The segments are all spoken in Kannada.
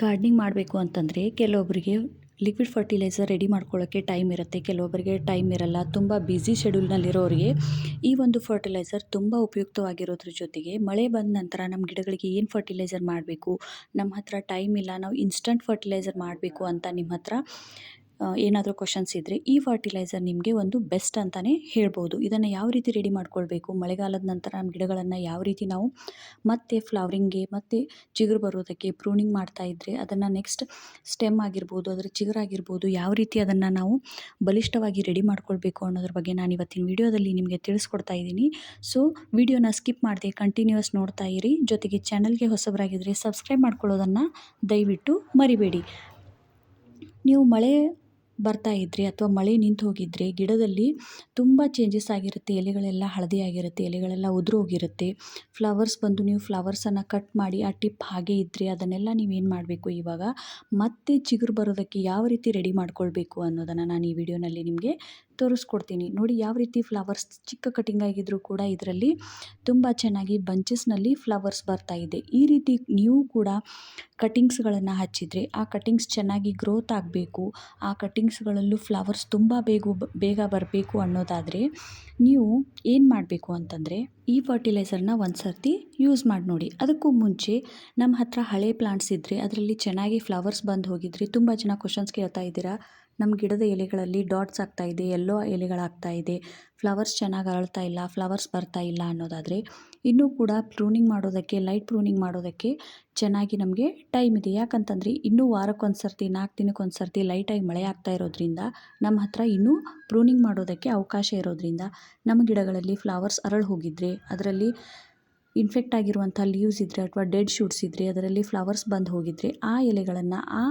ಗಾರ್ಡ್ನಿಂಗ್ ಮಾಡಬೇಕು ಅಂತಂದರೆ ಕೆಲವೊಬ್ಬರಿಗೆ ಲಿಕ್ವಿಡ್ ಫರ್ಟಿಲೈಸರ್ ರೆಡಿ ಮಾಡ್ಕೊಳ್ಳೋಕ್ಕೆ ಟೈಮ್ ಇರುತ್ತೆ. ಕೆಲವೊಬ್ಬರಿಗೆ ಟೈಮ್ ಇರಲ್ಲ. ತುಂಬ ಬ್ಯುಸಿ ಶೆಡ್ಯೂಲ್ನಲ್ಲಿರೋರಿಗೆ ಈ ಒಂದು ಫರ್ಟಿಲೈಸರ್ ತುಂಬ ಉಪಯುಕ್ತವಾಗಿರೋದ್ರ ಜೊತೆಗೆ ಮಳೆ ಬಂದ ನಂತರ ನಮ್ಮ ಗಿಡಗಳಿಗೆ ಏನು ಫರ್ಟಿಲೈಸರ್ ಮಾಡಬೇಕು? ನಮ್ಮ ಹತ್ರ ಟೈಮ್ ಇಲ್ಲ. ನಾವು ಇನ್ಸ್ಟಂಟ್ ಫರ್ಟಿಲೈಸರ್ ಮಾಡಬೇಕು ಅಂತ ನಿಮ್ಮ ಹತ್ರ ಏನಾದರೂ ಕ್ವಶನ್ಸ್ ಇದ್ದರೆ ಈ ಫರ್ಟಿಲೈಸರ್ ನಿಮಗೆ ಒಂದು ಬೆಸ್ಟ್ ಅಂತಲೇ ಹೇಳ್ಬೋದು. ಇದನ್ನು ಯಾವ ರೀತಿ ರೆಡಿ ಮಾಡ್ಕೊಳ್ಬೇಕು? ಮಳೆಗಾಲದ ನಂತರ ನಮ್ಮ ಗಿಡಗಳನ್ನು ಯಾವ ರೀತಿ ನಾವು ಮತ್ತೆ ಫ್ಲವರಿಂಗ್ಗೆ ಮತ್ತು ಚಿಗುರು ಬರೋದಕ್ಕೆ ಪ್ರೂನಿಂಗ್ ಮಾಡ್ತಾ ಇದ್ದರೆ ಅದನ್ನು ನೆಕ್ಸ್ಟ್ ಸ್ಟೆಮ್ ಆಗಿರ್ಬೋದು, ಅದರ ಚಿಗುರಾಗಿರ್ಬೋದು ಯಾವ ರೀತಿ ಅದನ್ನು ನಾವು ಬಲಿಷ್ಠವಾಗಿ ರೆಡಿ ಮಾಡ್ಕೊಳ್ಬೇಕು ಅನ್ನೋದ್ರ ಬಗ್ಗೆ ನಾನು ಇವತ್ತಿನ ವಿಡಿಯೋದಲ್ಲಿ ನಿಮಗೆ ತಿಳಿಸ್ಕೊಡ್ತಾ ಇದ್ದೀನಿ. ಸೊ ವಿಡಿಯೋನ ಸ್ಕಿಪ್ ಮಾಡದೆ ಕಂಟಿನ್ಯೂಸ್ ನೋಡ್ತಾ ಇರಿ. ಜೊತೆಗೆ ಚಾನಲ್ಗೆ ಹೊಸಬರಾಗಿದ್ದರೆ ಸಬ್ಸ್ಕ್ರೈಬ್ ಮಾಡ್ಕೊಳ್ಳೋದನ್ನು ದಯವಿಟ್ಟು ಮರಿಬೇಡಿ. ನೀವು ಮಳೆ ಬರ್ತಾ ಇದ್ದರೆ ಅಥವಾ ಮಳೆ ನಿಂತು ಹೋಗಿದ್ದರೆ ಗಿಡದಲ್ಲಿ ತುಂಬ ಚೇಂಜಸ್ ಆಗಿರುತ್ತೆ, ಎಲೆಗಳೆಲ್ಲ ಹಳದಿ ಆಗಿರುತ್ತೆ, ಎಲೆಗಳೆಲ್ಲ ಉದುರೋಗಿರುತ್ತೆ ಫ್ಲವರ್ಸ್ ಬಂದು ನೀವು ಫ್ಲವರ್ಸನ್ನು ಕಟ್ ಮಾಡಿ ಆ ಟಿಪ್ ಹಾಗೆ ಇದ್ದರೆ ಅದನ್ನೆಲ್ಲ ನೀವೇನು ಮಾಡಬೇಕು ಇವಾಗ? ಮತ್ತೆ ಚಿಗುರು ಬರೋದಕ್ಕೆ ಯಾವ ರೀತಿ ರೆಡಿ ಮಾಡ್ಕೊಳ್ಬೇಕು ಅನ್ನೋದನ್ನು ನಾನು ಈ ವಿಡಿಯೋನಲ್ಲಿ ನಿಮಗೆ ತೋರಿಸ್ಕೊಡ್ತೀನಿ. ನೋಡಿ ಯಾವ ರೀತಿ ಫ್ಲವರ್ಸ್ ಚಿಕ್ಕ ಕಟಿಂಗ್ ಆಗಿದ್ದರೂ ಕೂಡ ಇದರಲ್ಲಿ ತುಂಬ ಚೆನ್ನಾಗಿ ಬಂಚಸ್ನಲ್ಲಿ ಫ್ಲವರ್ಸ್ ಬರ್ತಾ ಇದೆ. ಈ ರೀತಿ ನೀವು ಕೂಡ ಕಟಿಂಗ್ಸ್ಗಳನ್ನು ಹಚ್ಚಿದರೆ ಆ ಕಟಿಂಗ್ಸ್ ಚೆನ್ನಾಗಿ ಗ್ರೋತ್ ಆಗಬೇಕು, ಆ ಕಟಿಂಗ್ಸ್ಗಳಲ್ಲೂ ಫ್ಲವರ್ಸ್ ತುಂಬ ಬೇಗ ಬೇಗ ಬರಬೇಕು ಅನ್ನೋದಾದರೆ ನೀವು ಏನು ಮಾಡಬೇಕು ಅಂತಂದರೆ ಈ ಫರ್ಟಿಲೈಸರ್ನ ಒಂದು ಸರ್ತಿ ಯೂಸ್ ಮಾಡಿ ನೋಡಿ. ಅದಕ್ಕೂ ಮುಂಚೆ ನಮ್ಮ ಹತ್ರ ಹಳೆ ಪ್ಲಾಂಟ್ಸ್ ಇದ್ದರೆ ಅದರಲ್ಲಿ ಚೆನ್ನಾಗಿ ಫ್ಲವರ್ಸ್ ಬಂದು ಹೋಗಿದ್ರೆ ತುಂಬ ಜನ ಕ್ವಶನ್ಸ್ ಕೇಳ್ತಾ ಇದ್ದೀರಾ ನಮ್ಮ ಗಿಡದ ಎಲೆಗಳಲ್ಲಿ ಡಾಟ್ಸ್ ಆಗ್ತಾ ಇದೆ, ಎಲ್ಲೋ ಎಲೆಗಳಾಗ್ತಾ ಇದೆ. ಫ್ಲವರ್ಸ್ ಚೆನ್ನಾಗಿ ಅರಳ್ತಾ ಇಲ್ಲ, ಫ್ಲವರ್ಸ್ ಬರ್ತಾ ಇಲ್ಲ ಅನ್ನೋದಾದರೆ ಇನ್ನೂ ಕೂಡ ಪ್ರೂನಿಂಗ್ ಮಾಡೋದಕ್ಕೆ, ಲೈಟ್ ಪ್ರೂನಿಂಗ್ ಮಾಡೋದಕ್ಕೆ ಚೆನ್ನಾಗಿ ನಮಗೆ ಟೈಮ್ ಇದೆ. ಯಾಕಂತಂದರೆ ಇನ್ನೂ ವಾರಕ್ಕೊಂದು ಸರ್ತಿ ನಾಲ್ಕು ದಿನಕ್ಕೊಂದು ಸರ್ತಿ ಲೈಟಾಗಿ ಮಳೆ ಆಗ್ತಾ ಇರೋದ್ರಿಂದ ನಮ್ಮ ಹತ್ರ ಇನ್ನೂ ಪ್ರೂನಿಂಗ್ ಮಾಡೋದಕ್ಕೆ ಅವಕಾಶ ಇರೋದ್ರಿಂದ ನಮ್ಮ ಗಿಡಗಳಲ್ಲಿ ಫ್ಲವರ್ಸ್ ಅರಳು ಹೋಗಿದ್ರೆ, ಅದರಲ್ಲಿ ಇನ್ಫೆಕ್ಟ್ ಆಗಿರುವಂಥ ಲೀವ್ಸ್ ಇದ್ದರೆ ಅಥವಾ ಡೆಡ್ ಶೂಟ್ಸ್ ಇದ್ದರೆ ಅದರಲ್ಲಿ ಫ್ಲವರ್ಸ್ ಬಂದು ಹೋಗಿದ್ರೆ ಆ ಎಲೆಗಳನ್ನು, ಆ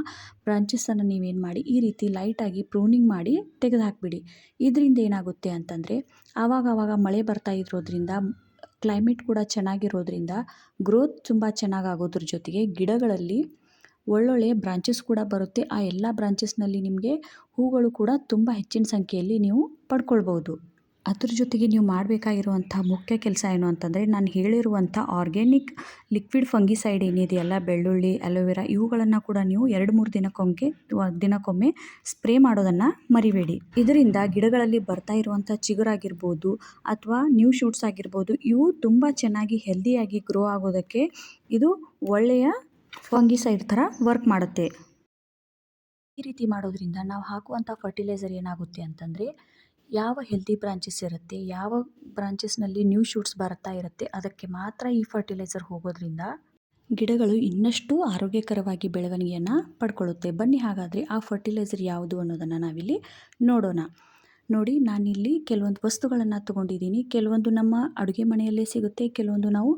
ಬ್ರಾಂಚಸನ್ನು ನೀವೇನು ಮಾಡಿ, ಈ ರೀತಿ ಲೈಟಾಗಿ ಪ್ರೂನಿಂಗ್ ಮಾಡಿ ತೆಗೆದುಹಾಕ್ಬಿಡಿ. ಇದರಿಂದ ಏನಾಗುತ್ತೆ ಅಂತಂದರೆ ಆವಾಗ ಆವಾಗ ಮಳೆ ಬರ್ತಾ ಇರೋದ್ರಿಂದ ಕ್ಲೈಮೇಟ್ ಕೂಡ ಚೆನ್ನಾಗಿರೋದ್ರಿಂದ ಗ್ರೋತ್ ತುಂಬ ಚೆನ್ನಾಗಾಗೋದ್ರ ಜೊತೆಗೆ ಗಿಡಗಳಲ್ಲಿ ಒಳ್ಳೊಳ್ಳೆ ಬ್ರಾಂಚಸ್ ಕೂಡ ಬರುತ್ತೆ. ಆ ಎಲ್ಲ ಬ್ರಾಂಚಸ್ನಲ್ಲಿ ನಿಮಗೆ ಹೂಗಳು ಕೂಡ ತುಂಬ ಹೆಚ್ಚಿನ ಸಂಖ್ಯೆಯಲ್ಲಿ ನೀವು ಪಡ್ಕೊಳ್ಬೋದು. ಅದ್ರ ಜೊತೆಗೆ ನೀವು ಮಾಡಬೇಕಾಗಿರುವಂಥ ಮುಖ್ಯ ಕೆಲಸ ಏನು ಅಂತಂದರೆ ನಾನು ಹೇಳಿರುವಂಥ ಆರ್ಗ್ಯಾನಿಕ್ ಲಿಕ್ವಿಡ್ ಫಂಗಿಸೈಡ್ ಏನಿದೆಯಲ್ಲ, ಬೆಳ್ಳುಳ್ಳಿ, ಅಲೋವೆರಾ ಇವುಗಳನ್ನು ಕೂಡ ನೀವು ಎರಡು ಮೂರು ದಿನಕ್ಕೊಮ್ಮೆ ದಿನಕ್ಕೊಮ್ಮೆ ಸ್ಪ್ರೇ ಮಾಡೋದನ್ನು ಮರಿಬೇಡಿ. ಇದರಿಂದ ಗಿಡಗಳಲ್ಲಿ ಬರ್ತಾ ಇರುವಂಥ ಚಿಗುರಾಗಿರ್ಬೋದು ಅಥವಾ ನ್ಯೂ ಶೂಟ್ಸ್ ಆಗಿರ್ಬೋದು, ಇವು ತುಂಬ ಚೆನ್ನಾಗಿ ಹೆಲ್ದಿಯಾಗಿ ಗ್ರೋ ಆಗೋದಕ್ಕೆ ಇದು ಒಳ್ಳೆಯ ಫಂಗಿಸೈಡ್ ಥರ ವರ್ಕ್ ಮಾಡುತ್ತೆ. ಈ ರೀತಿ ಮಾಡೋದ್ರಿಂದ ನಾವು ಹಾಕುವಂಥ ಫರ್ಟಿಲೈಸರ್ ಏನಾಗುತ್ತೆ ಅಂತಂದರೆ ಯಾವ ಹೆಲ್ದಿ ಬ್ರಾಂಚಸ್ ಇರುತ್ತೆ, ಯಾವ ಬ್ರಾಂಚಸ್ನಲ್ಲಿ ನ್ಯೂ ಶೂಟ್ಸ್ ಬರ್ತಾ ಇರುತ್ತೆ, ಅದಕ್ಕೆ ಮಾತ್ರ ಈ ಫರ್ಟಿಲೈಸರ್ ಹೋಗೋದ್ರಿಂದ ಗಿಡಗಳು ಇನ್ನಷ್ಟು ಆರೋಗ್ಯಕರವಾಗಿ ಬೆಳವಣಿಗೆಯನ್ನು ಪಡ್ಕೊಳ್ಳುತ್ತೆ. ಬನ್ನಿ ಹಾಗಾದರೆ ಆ ಫರ್ಟಿಲೈಸರ್ ಯಾವುದು ಅನ್ನೋದನ್ನು ನಾವಿಲ್ಲಿ ನೋಡೋಣ. ನೋಡಿ, ನಾನಿಲ್ಲಿ ಕೆಲವೊಂದು ವಸ್ತುಗಳನ್ನು ತಗೊಂಡಿದ್ದೀನಿ. ಕೆಲವೊಂದು ನಮ್ಮ ಅಡುಗೆ ಮನೆಯಲ್ಲೇ ಸಿಗುತ್ತೆ, ಕೆಲವೊಂದು ನಾವು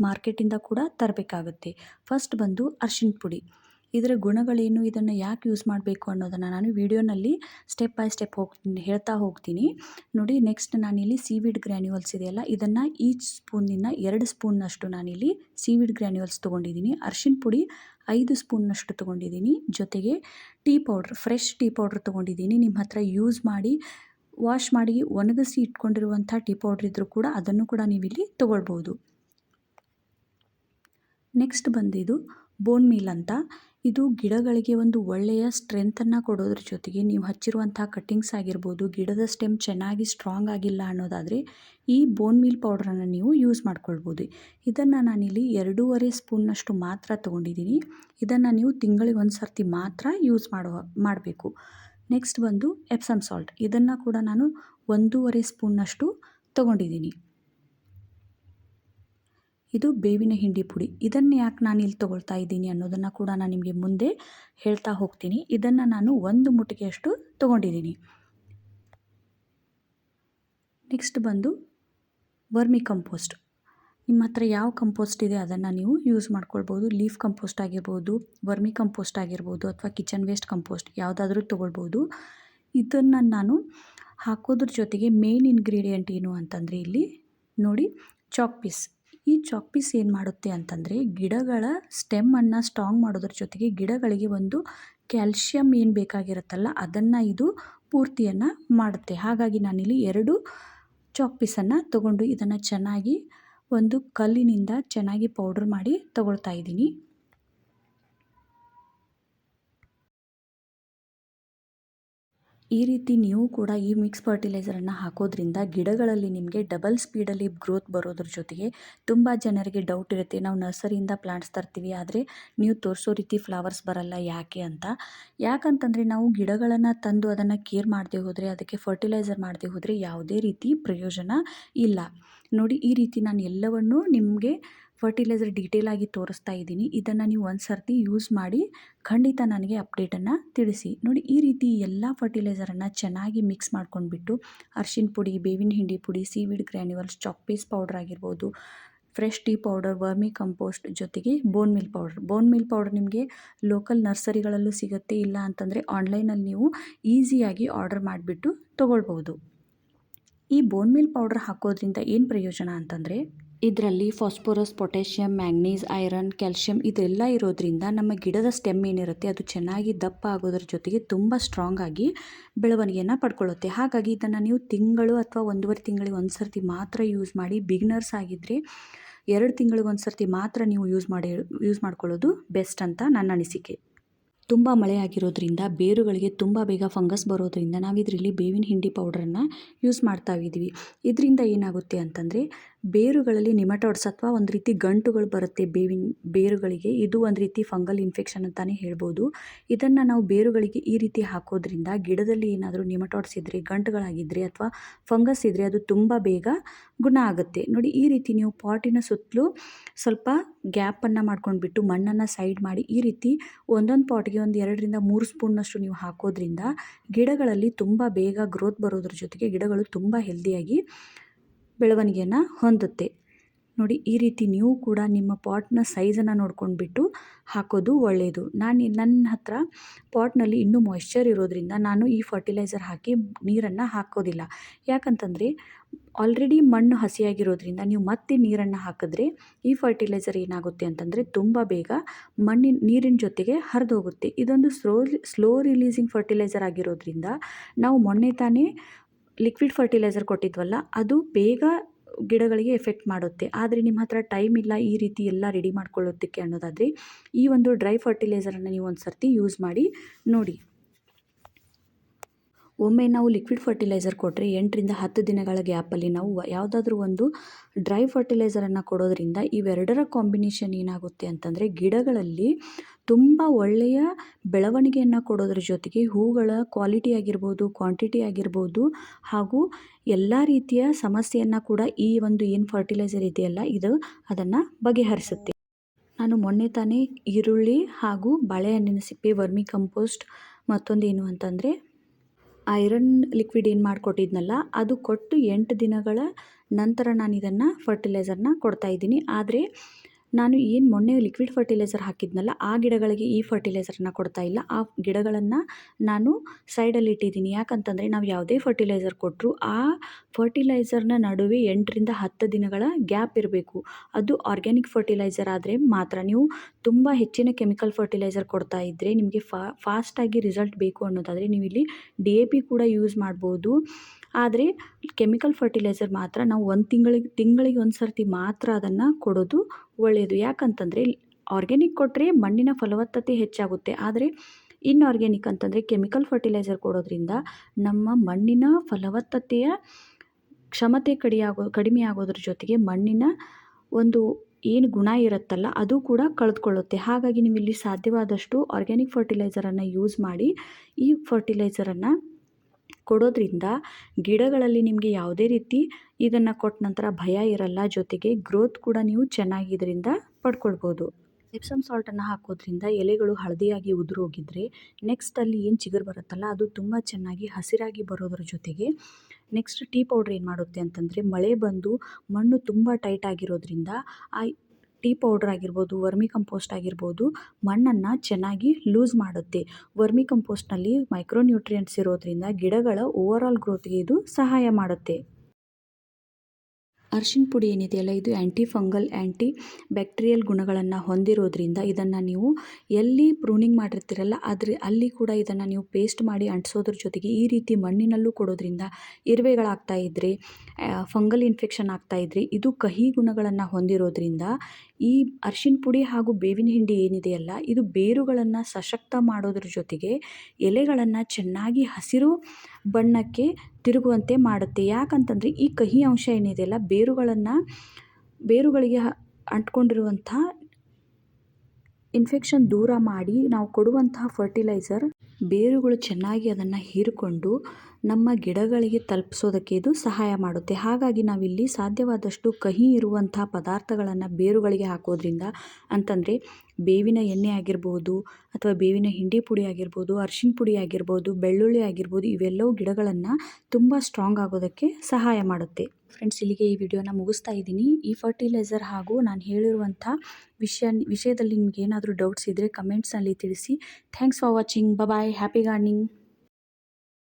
ಮಾರ್ಕೆಟಿಂದ ಕೂಡ ತರಬೇಕಾಗುತ್ತೆ. ಫಸ್ಟ್ ಬಂದು ಅರ್ಶಿಣ ಪುಡಿ. ಇದರ ಗುಣಗಳೇನು, ಇದನ್ನು ಯಾಕೆ ಯೂಸ್ ಮಾಡಬೇಕು ಅನ್ನೋದನ್ನು ನಾನು ವೀಡಿಯೋನಲ್ಲಿ ಸ್ಟೆಪ್ ಬೈ ಸ್ಟೆಪ್ ಹೋಗ್ತೀನಿ ಹೇಳ್ತಾ ಹೋಗ್ತೀನಿ. ನೋಡಿ ನೆಕ್ಸ್ಟ್ ನಾನಿಲ್ಲಿ ಸೀವಿಡ್ ಗ್ರ್ಯಾನ್ಯೂಲ್ಸ್ ಇದೆಯಲ್ಲ, ಇದನ್ನು ಈಚ್ ಸ್ಪೂನಿನ ಎರಡು ಸ್ಪೂನ್ನಷ್ಟು ನಾನಿಲ್ಲಿ ಸೀವಿಡ್ ಗ್ರ್ಯಾನ್ಯೂಲ್ಸ್ ತೊಗೊಂಡಿದ್ದೀನಿ. ಅರ್ಶಿನ ಪುಡಿ ಐದು ಸ್ಪೂನ್ನಷ್ಟು ತೊಗೊಂಡಿದ್ದೀನಿ. ಜೊತೆಗೆ tea powder fresh tea powder ತೊಗೊಂಡಿದ್ದೀನಿ. ನಿಮ್ಮ ಹತ್ರ ಯೂಸ್ ಮಾಡಿ ವಾಶ್ ಮಾಡಿ ಒಣಗಿಸಿ ಇಟ್ಕೊಂಡಿರುವಂಥ ಟೀ ಪೌಡ್ರ್ ಇದ್ದರೂ ಕೂಡ ಅದನ್ನು ಕೂಡ ನೀವಿಲ್ಲಿ ತೊಗೊಳ್ಬೋದು. ನೆಕ್ಸ್ಟ್ ಬಂದಿದ್ದು ಬೋನ್ ಮೀಲ್ ಅಂತ. ಇದು ಗಿಡಗಳಿಗೆ ಒಂದು ಒಳ್ಳೆಯ ಸ್ಟ್ರೆಂತನ್ನು ಕೊಡೋದ್ರ ಜೊತೆಗೆ ನೀವು ಹಚ್ಚಿರುವಂಥ ಕಟ್ಟಿಂಗ್ಸ್ ಆಗಿರ್ಬೋದು, ಗಿಡದ ಸ್ಟೆಮ್ ಚೆನ್ನಾಗಿ ಸ್ಟ್ರಾಂಗ್ ಆಗಿಲ್ಲ ಅನ್ನೋದಾದರೆ ಈ ಬೋನ್ ಮೀಲ್ ಪೌಡ್ರನ್ನು ನೀವು ಯೂಸ್ ಮಾಡ್ಕೊಳ್ಬೋದು. ಇದನ್ನು ನಾನಿಲ್ಲಿ ಎರಡೂವರೆ ಸ್ಪೂನ್ನಷ್ಟು ಮಾತ್ರ ತೊಗೊಂಡಿದ್ದೀನಿ. ಇದನ್ನು ನೀವು ತಿಂಗಳಿಗೆ ಒಂದು ಸರ್ತಿ ಮಾತ್ರ ಯೂಸ್ ಮಾಡುವ, ಮಾಡಬೇಕು. ನೆಕ್ಸ್ಟ್ ಬಂದು ಎಪ್ಸಮ್ ಸಾಲ್ಟ್ ಇದನ್ನು ಕೂಡ ನಾನು ಒಂದೂವರೆ ಸ್ಪೂನ್ನಷ್ಟು ತೊಗೊಂಡಿದ್ದೀನಿ. ಇದು ಬೇವಿನ ಹಿಂಡಿ ಪುಡಿ. ಇದನ್ನು ಯಾಕೆ ನಾನು ಇಲ್ಲಿ ತೊಗೊಳ್ತಾ ಇದ್ದೀನಿ ಅನ್ನೋದನ್ನು ಕೂಡ ನಾನು ನಿಮಗೆ ಮುಂದೆ ಹೇಳ್ತಾ ಹೋಗ್ತೀನಿ. ಇದನ್ನು ನಾನು ಒಂದು ಮುಟ್ಟಿಗೆಯಷ್ಟು ತೊಗೊಂಡಿದ್ದೀನಿ. ನೆಕ್ಸ್ಟ್ ಬಂದು ವರ್ಮಿ ಕಂಪೋಸ್ಟ್. ನಿಮ್ಮ ಹತ್ರ ಯಾವ ಕಂಪೋಸ್ಟ್ ಇದೆ ಅದನ್ನು ನೀವು ಯೂಸ್ ಮಾಡ್ಕೊಳ್ಬೋದು. ಲೀಫ್ ಕಂಪೋಸ್ಟ್ ಆಗಿರ್ಬೋದು, ವರ್ಮಿ ಕಂಪೋಸ್ಟ್ ಆಗಿರ್ಬೋದು ಅಥವಾ ಕಿಚನ್ ವೇಸ್ಟ್ ಕಂಪೋಸ್ಟ್ ಯಾವುದಾದ್ರೂ ತೊಗೊಳ್ಬೋದು. ಇದನ್ನು ನಾನು ಹಾಕೋದ್ರ ಜೊತೆಗೆ ಮೇನ್ ಇಂಗ್ರೀಡಿಯೆಂಟ್ ಏನು ಅಂತಂದರೆ ಇಲ್ಲಿ ನೋಡಿ ಚಾಕ್ ಪೀಸ್ ಈ ಚಾಕ್ ಪೀಸ್ ಏನು ಮಾಡುತ್ತೆ ಅಂತಂದರೆ ಗಿಡಗಳ ಸ್ಟೆಮ್ಮನ್ನು ಸ್ಟ್ರಾಂಗ್ ಮಾಡೋದ್ರ ಜೊತೆಗೆ ಗಿಡಗಳಿಗೆ ಒಂದು ಕ್ಯಾಲ್ಶಿಯಂ ಏನು ಬೇಕಾಗಿರುತ್ತಲ್ಲ ಅದನ್ನು ಇದು ಪೂರ್ತಿಯನ್ನು ಮಾಡುತ್ತೆ. ಹಾಗಾಗಿ ನಾನಿಲ್ಲಿ ಎರಡು ಚಾಕ್ ಪೀಸನ್ನು ತೊಗೊಂಡು ಇದನ್ನು ಚೆನ್ನಾಗಿ ಒಂದು ಕಲ್ಲಿನಿಂದ ಚೆನ್ನಾಗಿ ಪೌಡ್ರ್ ಮಾಡಿ ತಗೊಳ್ತಾ ಇದ್ದೀನಿ. ಈ ರೀತಿ ನೀವು ಕೂಡ ಈ ಮಿಕ್ಸ್ ಫರ್ಟಿಲೈಸರನ್ನು ಹಾಕೋದ್ರಿಂದ ಗಿಡಗಳಲ್ಲಿ ನಿಮಗೆ ಡಬಲ್ ಸ್ಪೀಡಲ್ಲಿ ಗ್ರೋತ್ ಬರೋದ್ರ ಜೊತೆಗೆ ತುಂಬ ಜನರಿಗೆ ಡೌಟ್ ಇರುತ್ತೆ. ನಾವು ನರ್ಸರಿಯಿಂದ ಪ್ಲಾಂಟ್ಸ್ ತರ್ತೀವಿ, ಆದರೆ ನೀವು ತೋರಿಸೋ ರೀತಿ ಫ್ಲವರ್ಸ್ ಬರಲ್ಲ ಯಾಕೆ ಅಂತ. ಯಾಕಂತಂದರೆ ನಾವು ಗಿಡಗಳನ್ನು ತಂದು ಅದನ್ನು ಕೇರ್ ಮಾಡದೆ ಹೋದರೆ, ಅದಕ್ಕೆ ಫರ್ಟಿಲೈಸರ್ ಮಾಡದೆ ಹೋದರೆ ಯಾವುದೇ ರೀತಿ ಪ್ರಯೋಜನ ಇಲ್ಲ. ನೋಡಿ, ಈ ರೀತಿ ನಾನು ಎಲ್ಲವನ್ನೂ ನಿಮಗೆ ಫರ್ಟಿಲೈಸರ್ ಡೀಟೇಲಾಗಿ ತೋರಿಸ್ತಾ ಇದ್ದೀನಿ. ಇದನ್ನು ನೀವು ಒಂದು ಸರ್ತಿ ಯೂಸ್ ಮಾಡಿ, ಖಂಡಿತ ನನಗೆ ಅಪ್ಡೇಟನ್ನು ತಿಳಿಸಿ. ನೋಡಿ, ಈ ರೀತಿ ಎಲ್ಲ ಫರ್ಟಿಲೈಸರನ್ನು ಚೆನ್ನಾಗಿ ಮಿಕ್ಸ್ ಮಾಡ್ಕೊಂಡ್ಬಿಟ್ಟು ಅರ್ಶಿನ ಪುಡಿ, ಬೇವಿನ ಹಿಂಡಿ ಪುಡಿ seaweed granules chalk piece powder ಆಗಿರ್ಬೋದು fresh tea powder vermi compost ಜೊತೆಗೆ bone meal powder bone meal powder ನಿಮಗೆ ಲೋಕಲ್ ನರ್ಸರಿಗಳಲ್ಲೂ ಸಿಗುತ್ತೆ, ಇಲ್ಲ ಅಂತಂದರೆ ಆನ್ಲೈನಲ್ಲಿ ನೀವು ಈಸಿಯಾಗಿ ಆರ್ಡರ್ ಮಾಡಿಬಿಟ್ಟು ತೊಗೊಳ್ಬೋದು. ಈ ಬೋನ್ ಮಿಲ್ ಪೌಡರ್ ಹಾಕೋದ್ರಿಂದ ಏನು ಪ್ರಯೋಜನ ಅಂತಂದರೆ, ಇದರಲ್ಲಿ phosphorus potassium manganese iron calcium ಇದೆಲ್ಲ ಇರೋದ್ರಿಂದ ನಮ್ಮ ಗಿಡದ ಸ್ಟೆಮ್ ಏನಿರುತ್ತೆ ಅದು ಚೆನ್ನಾಗಿ ದಪ್ಪ ಆಗೋದ್ರ ಜೊತೆಗೆ ತುಂಬ ಸ್ಟ್ರಾಂಗ್ ಆಗಿ ಬೆಳವಣಿಗೆಯನ್ನು ಪಡ್ಕೊಳ್ಳುತ್ತೆ. ಹಾಗಾಗಿ ಇದನ್ನು ನೀವು ತಿಂಗಳು ಅಥವಾ ಒಂದೂವರೆ ತಿಂಗಳಿಗೆ ಒಂದು ಸರ್ತಿ ಮಾತ್ರ ಯೂಸ್ ಮಾಡಿ ಬಿಗ್ನರ್ಸ್ ಆಗಿದ್ದರೆ ಎರಡು ತಿಂಗಳಿಗೆ ಒಂದು ಸರ್ತಿ ಮಾತ್ರ ನೀವು ಯೂಸ್ ಮಾಡಿ ಯೂಸ್ ಮಾಡ್ಕೊಳ್ಳೋದು ಬೆಸ್ಟ್ ಅಂತ ನನ್ನ ಅನಿಸಿಕೆ. ತುಂಬ ಮಳೆ ಆಗಿರೋದ್ರಿಂದ ಬೇರುಗಳಿಗೆ ತುಂಬ ಬೇಗ ಫಂಗಸ್ ಬರೋದ್ರಿಂದ ನಾವು ಇದರಲ್ಲಿ ಬೇವಿನ ಹಿಂಡಿ ಪೌಡ್ರನ್ನು ಯೂಸ್ ಮಾಡ್ತಾ ಇದ್ದೀವಿ. ಇದರಿಂದ ಏನಾಗುತ್ತೆ ಅಂತಂದರೆ ಬೇರುಗಳಲ್ಲಿ ನಿಮಟೋಡ್ಸ್ ಅಥವಾ ಒಂದು ರೀತಿ ಗಂಟುಗಳು ಬರುತ್ತೆ ಬೇವಿನ, ಬೇರುಗಳಿಗೆ. ಇದು ಒಂದು ರೀತಿ ಫಂಗಲ್ ಇನ್ಫೆಕ್ಷನ್ ಅಂತಲೇ ಹೇಳ್ಬೋದು. ಇದನ್ನು ನಾವು ಬೇರುಗಳಿಗೆ ಈ ರೀತಿ ಹಾಕೋದ್ರಿಂದ ಗಿಡದಲ್ಲಿ ಏನಾದರೂ ನಿಮಟೋಡ್ಸ್ ಇದ್ದರೆ ಗಂಟುಗಳಾಗಿದ್ದರೆ ಅಥವಾ ಫಂಗಸ್ ಇದ್ದರೆ ಅದು ತುಂಬ ಬೇಗ ಗುಣ ಆಗುತ್ತೆ. ನೋಡಿ, ಈ ರೀತಿ ನೀವು ಪಾಟಿನ ಸುತ್ತಲೂ ಸ್ವಲ್ಪ ಗ್ಯಾಪನ್ನು ಮಾಡ್ಕೊಂಡ್ಬಿಟ್ಟು ಮಣ್ಣನ್ನು ಸೈಡ್ ಮಾಡಿ ಈ ರೀತಿ ಒಂದೊಂದು ಪಾಟ್ಗೆ ಒಂದು ಎರಡರಿಂದ ಮೂರು ಸ್ಪೂನ್ನಷ್ಟು ನೀವು ಹಾಕೋದ್ರಿಂದ ಗಿಡಗಳಲ್ಲಿ ತುಂಬ ಬೇಗ ಗ್ರೋತ್ ಬರೋದ್ರ ಜೊತೆಗೆ ಗಿಡಗಳು ತುಂಬ ಹೆಲ್ದಿಯಾಗಿ ಬೆಳವಣಿಗೆಯನ್ನು ಹೊಂದುತ್ತೆ. ನೋಡಿ, ಈ ರೀತಿ ನೀವು ಕೂಡ ನಿಮ್ಮ ಪಾಟ್ನ ಸೈಜನ್ನು ನೋಡ್ಕೊಂಡ್ಬಿಟ್ಟು ಹಾಕೋದು ಒಳ್ಳೆಯದು ನಾನು, ನನ್ನ ಹತ್ರ ಪಾಟ್ನಲ್ಲಿ ಇನ್ನೂ ಮಾಯ್ಶ್ಚರ್ ಇರೋದ್ರಿಂದ ನಾನು ಈ ಫರ್ಟಿಲೈಸರ್ ಹಾಕಿ ನೀರನ್ನು ಹಾಕೋದಿಲ್ಲ. ಯಾಕಂತಂದರೆ ಆಲ್ರೆಡಿ ಮಣ್ಣು ಹಸಿಯಾಗಿರೋದ್ರಿಂದ ನೀವು ಮತ್ತೆ ನೀರನ್ನು ಹಾಕಿದ್ರೆ ಈ ಫರ್ಟಿಲೈಸರ್ ಏನಾಗುತ್ತೆ ಅಂತಂದರೆ ತುಂಬ ಬೇಗ ಮಣ್ಣಿನ, ನೀರಿನ ಜೊತೆಗೆ ಹರಿದೋಗುತ್ತೆ. ಇದೊಂದು ಸ್ಲೋ ಸ್ಲೋ ರಿಲೀಸಿಂಗ್ ಫರ್ಟಿಲೈಸರ್ ಆಗಿರೋದ್ರಿಂದ ನಾವು ಮೊನ್ನೆ ತಾನೇ ಲಿಕ್ವಿಡ್ ಫರ್ಟಿಲೈಸರ್ ಕೊಟ್ಟಿದ್ವಲ್ಲ, ಅದು ಬೇಗ ಗಿಡಗಳಿಗೆ ಎಫೆಕ್ಟ್ ಮಾಡುತ್ತೆ. ಆದರೆ ನಿಮ್ಮ ಹತ್ರ ಟೈಮ್ ಇಲ್ಲ ಈ ರೀತಿ ಎಲ್ಲ ರೆಡಿ ಮಾಡ್ಕೊಳ್ಳೋದಕ್ಕೆ ಅನ್ನೋದಾದರೆ ಈ ಒಂದು ಡ್ರೈ ಫರ್ಟಿಲೈಸರನ್ನು ನೀವು ಒಂದು ಸರ್ತಿ ಯೂಸ್ ಮಾಡಿ ನೋಡಿ. ಒಮ್ಮೆ ನಾವು ಲಿಕ್ವಿಡ್ ಫರ್ಟಿಲೈಸರ್ ಕೊಟ್ಟರೆ ಎಂಟರಿಂದ ಹತ್ತು ದಿನಗಳ ಗ್ಯಾಪಲ್ಲಿ ನಾವು ಯಾವುದಾದ್ರೂ ಒಂದು ಡ್ರೈ ಫರ್ಟಿಲೈಸರನ್ನು ಕೊಡೋದ್ರಿಂದ ಇವೆರಡರ ಕಾಂಬಿನೇಷನ್ ಏನಾಗುತ್ತೆ ಅಂತಂದರೆ ಗಿಡಗಳಲ್ಲಿ ತುಂಬ ಒಳ್ಳೆಯ ಬೆಳವಣಿಗೆಯನ್ನು ಕೊಡೋದ್ರ ಜೊತೆಗೆ ಹೂಗಳ ಕ್ವಾಲಿಟಿ ಆಗಿರ್ಬೋದು ಕ್ವಾಂಟಿಟಿ ಆಗಿರ್ಬೋದು ಹಾಗೂ ಎಲ್ಲ ರೀತಿಯ ಸಮಸ್ಯೆಯನ್ನು ಕೂಡ ಈ ಒಂದು ಏನು ಫರ್ಟಿಲೈಸರ್ ಇದೆಯಲ್ಲ, ಇದು ಅದನ್ನು ಬಗೆಹರಿಸುತ್ತೆ. ನಾನು ಮೊನ್ನೆ ತಾನೇ ಈರುಳ್ಳಿ ಹಾಗೂ ಬಾಳೆಹಣ್ಣಿನ ಸಿಪ್ಪೆ ವರ್ಮಿ ಕಂಪೋಸ್ಟ್ ಮತ್ತೊಂದು ಏನು ಅಂತಂದರೆ ಐರನ್ ಲಿಕ್ವಿಡ್ ಏನು ಮಾಡಿಕೊಟ್ಟಿದ್ನಲ್ಲ ಅದು ಕೊಟ್ಟು ಎಂಟು ದಿನಗಳ ನಂತರ ನಾನು ಇದನ್ನು ಫರ್ಟಿಲೈಸರ್ನ ಕೊಡ್ತಾಯಿದ್ದೀನಿ ಆದರೆ ನಾನು ಏನು ಮೊನ್ನೆ ಲಿಕ್ವಿಡ್ ಫರ್ಟಿಲೈಸರ್ ಹಾಕಿದ್ನಲ್ಲ, ಆ ಗಿಡಗಳಿಗೆ ಈ ಫರ್ಟಿಲೈಸರ್ನ ಕೊಡ್ತಾ ಇಲ್ಲ. ಆ ಗಿಡಗಳನ್ನು ನಾನು ಸೈಡಲ್ಲಿ ಇಟ್ಟಿದ್ದೀನಿ. ಯಾಕಂತಂದರೆ ನಾವು ಯಾವುದೇ ಫರ್ಟಿಲೈಸರ್ ಕೊಟ್ಟರು ಆ ಫರ್ಟಿಲೈಸರ್ನ ನಡುವೆ ಎಂಟರಿಂದ ಹತ್ತು ದಿನಗಳ ಗ್ಯಾಪ್ ಇರಬೇಕು. ಅದು ಆರ್ಗ್ಯಾನಿಕ್ ಫರ್ಟಿಲೈಸರ್ ಆದರೆ ಮಾತ್ರ. ನೀವು ತುಂಬ ಹೆಚ್ಚಿನ ಕೆಮಿಕಲ್ ಫರ್ಟಿಲೈಸರ್ ಕೊಡ್ತಾ ಇದ್ದರೆ ನಿಮಗೆ ಫಾಸ್ಟಾಗಿ ರಿಸಲ್ಟ್ ಬೇಕು ಅನ್ನೋದಾದರೆ ನೀವು ಇಲ್ಲಿ ಡಿ ಎ ಪಿ ಕೂಡ ಯೂಸ್ ಮಾಡ್ಬೋದು. ಆದರೆ ಕೆಮಿಕಲ್ ಫರ್ಟಿಲೈಸರ್ ಮಾತ್ರ ನಾವು ಒಂದು ತಿಂಗಳಿಗೆ ತಿಂಗಳಿಗೆ ಒಂದು ಸರ್ತಿ ಮಾತ್ರ ಅದನ್ನು ಕೊಡೋದು ಒಳ್ಳೆಯದು ಯಾಕಂತಂದರೆ ಆರ್ಗ್ಯಾನಿಕ್ ಕೊಟ್ಟರೆ ಮಣ್ಣಿನ ಫಲವತ್ತತೆ ಹೆಚ್ಚಾಗುತ್ತೆ. ಆದರೆ ಇನ್ಆರ್ಗ್ಯಾನಿಕ್ ಅಂತಂದರೆ ಕೆಮಿಕಲ್ ಫರ್ಟಿಲೈಸರ್ ಕೊಡೋದ್ರಿಂದ ನಮ್ಮ ಮಣ್ಣಿನ ಫಲವತ್ತತೆಯ ಕ್ಷಮತೆ ಕಡಿಯಾಗೋ, ಕಡಿಮೆ ಆಗೋದ್ರ ಜೊತೆಗೆ ಮಣ್ಣಿನ ಒಂದು ಏನು ಗುಣ ಇರುತ್ತಲ್ಲ ಅದು ಕೂಡ ಕಳೆದುಕೊಳ್ಳುತ್ತೆ. ಹಾಗಾಗಿ ನೀವು ಇಲ್ಲಿ ಸಾಧ್ಯವಾದಷ್ಟು ಆರ್ಗ್ಯಾನಿಕ್ ಫರ್ಟಿಲೈಸರನ್ನು ಯೂಸ್ ಮಾಡಿ ಈ ಫರ್ಟಿಲೈಸರನ್ನು ಕೊಡೋದ್ರಿಂದ ಗಿಡಗಳಲ್ಲಿ ನಿಮಗೆ ಯಾವುದೇ ರೀತಿ ಇದನ್ನು ಕೊಟ್ಟ ನಂತರ ಭಯ ಇರಲ್ಲ, ಜೊತೆಗೆ ಗ್ರೋತ್ ಕೂಡ ನೀವು ಚೆನ್ನಾಗಿ ಇದರಿಂದ ಪಡ್ಕೊಳ್ಬೋದು. ಎಪ್ಸಮ್ ಸಾಲ್ಟನ್ನು ಹಾಕೋದ್ರಿಂದ ಎಲೆಗಳು ಹಳದಿಯಾಗಿ ಉದುರೋಗಿದ್ರೆ ನೆಕ್ಸ್ಟ್ ಅಲ್ಲಿ ಏನು ಚಿಗುರು ಬರುತ್ತಲ್ಲ, ಅದು ತುಂಬ ಚೆನ್ನಾಗಿ ಹಸಿರಾಗಿ ಬರೋದ್ರ ಜೊತೆಗೆ ನೆಕ್ಸ್ಟ್ ಟೀ ಪೌಡ್ರ್ ಏನು ಮಾಡುತ್ತೆ ಅಂತಂದರೆ ಮಳೆ ಬಂದು ಮಣ್ಣು ತುಂಬ ಟೈಟ್ ಆಗಿರೋದ್ರಿಂದ ಆ ಟೀ ಪೌಡ್ರ್ ಆಗಿರ್ಬೋದು, ವರ್ಮಿ ಕಂಪೋಸ್ಟ್ ಆಗಿರ್ಬೋದು, ಮಣ್ಣನ್ನು ಚೆನ್ನಾಗಿ ಲೂಸ್ ಮಾಡುತ್ತೆ. ವರ್ಮಿ ಕಂಪೋಸ್ಟ್ನಲ್ಲಿ ಮೈಕ್ರೋ ನ್ಯೂಟ್ರಿಯೆಂಟ್ಸ್ ಇರೋದ್ರಿಂದ ಗಿಡಗಳ ಓವರಾಲ್ ಗ್ರೋತ್ಗೆ ಇದು ಸಹಾಯ ಮಾಡುತ್ತೆ. ಅರ್ಶಿನ ಪುಡಿ ಏನಿದೆಯಲ್ಲ ಇದು ಆ್ಯಂಟಿ ಫಂಗಲ್ ಆ್ಯಂಟಿ ಬ್ಯಾಕ್ಟೀರಿಯಲ್ ಗುಣಗಳನ್ನು ಹೊಂದಿರೋದ್ರಿಂದ ಇದನ್ನು ನೀವು ಎಲ್ಲಿ ಪ್ರೂನಿಂಗ್ ಮಾಡಿರ್ತೀರಲ್ಲ, ಆದರೆ ಅಲ್ಲಿ ಕೂಡ ಇದನ್ನು ನೀವು ಪೇಸ್ಟ್ ಮಾಡಿ ಅಂಟಿಸೋದ್ರ ಜೊತೆಗೆ ಈ ರೀತಿ ಮಣ್ಣಿನಲ್ಲೂ ಕೊಡೋದ್ರಿಂದ ಇರುವೆಗಳಾಗ್ತಾ ಇದ್ದರೆ ಫಂಗಲ್ ಇನ್ಫೆಕ್ಷನ್ ಆಗ್ತಾ ಇದ್ದರೆ ಇದು ಕಹಿ ಗುಣಗಳನ್ನು ಹೊಂದಿರೋದ್ರಿಂದ ಈ ಅರಿಶಿನ ಪುಡಿ ಹಾಗೂ ಬೇವಿನ ಹಿಂಡಿ ಏನಿದೆಯಲ್ಲ, ಇದು ಬೇರುಗಳನ್ನು ಸಶಕ್ತ ಮಾಡೋದ್ರ ಜೊತೆಗೆ ಎಲೆಗಳನ್ನು ಚೆನ್ನಾಗಿ ಹಸಿರು ಬಣ್ಣಕ್ಕೆ ತಿರುಗುವಂತೆ ಮಾಡುತ್ತೆ. ಯಾಕಂತಂದರೆ ಈ ಕಹಿ ಅಂಶ ಏನಿದೆಯಲ್ಲ, ಬೇರುಗಳನ್ನು, ಬೇರುಗಳಿಗೆ ಅಂಟ್ಕೊಂಡಿರುವಂಥ ಇನ್ಫೆಕ್ಷನ್ ದೂರ ಮಾಡಿ ನಾವು ಕೊಡುವಂತಹ ಫರ್ಟಿಲೈಸರ್ ಬೇರುಗಳು ಚೆನ್ನಾಗಿ ಅದನ್ನು ಹೀರಿಕೊಂಡು ನಮ್ಮ ಗಿಡಗಳಿಗೆ ತಲುಪಿಸೋದಕ್ಕೆ ಇದು ಸಹಾಯ ಮಾಡುತ್ತೆ. ಹಾಗಾಗಿ ನಾವಿಲ್ಲಿ ಸಾಧ್ಯವಾದಷ್ಟು ಕಹಿ ಇರುವಂಥ ಪದಾರ್ಥಗಳನ್ನು ಬೇರುಗಳಿಗೆ ಹಾಕೋದ್ರಿಂದ ಅಂತಂದರೆ ಬೇವಿನ ಎಣ್ಣೆ ಆಗಿರ್ಬೋದು ಅಥವಾ ಬೇವಿನ ಹಿಂಡಿ ಪುಡಿ ಆಗಿರ್ಬೋದು ಅರ್ಶಿನ ಪುಡಿ ಆಗಿರ್ಬೋದು, ಬೆಳ್ಳುಳ್ಳಿ ಆಗಿರ್ಬೋದು, ಇವೆಲ್ಲವೂ ಗಿಡಗಳನ್ನು ತುಂಬ ಸ್ಟ್ರಾಂಗ್ ಆಗೋದಕ್ಕೆ ಸಹಾಯ ಮಾಡುತ್ತೆ. ಫ್ರೆಂಡ್ಸ್ ಇಲ್ಲಿಗೆ ಈ ವಿಡಿಯೋನ ಮುಗಿಸ್ತಾ ಇದ್ದೀನಿ. ಈ ಫರ್ಟಿಲೈಸರ್ ಹಾಗೂ ನಾನು ಹೇಳಿರುವಂಥ ವಿಷಯ, ವಿಷಯದಲ್ಲಿ ನಿಮ್ಗೆ ಏನಾದರೂ ಡೌಟ್ಸ್ ಇದ್ದರೆ ಕಮೆಂಟ್ಸಲ್ಲಿ ತಿಳಿಸಿ. Thanks for watching bye happy gardening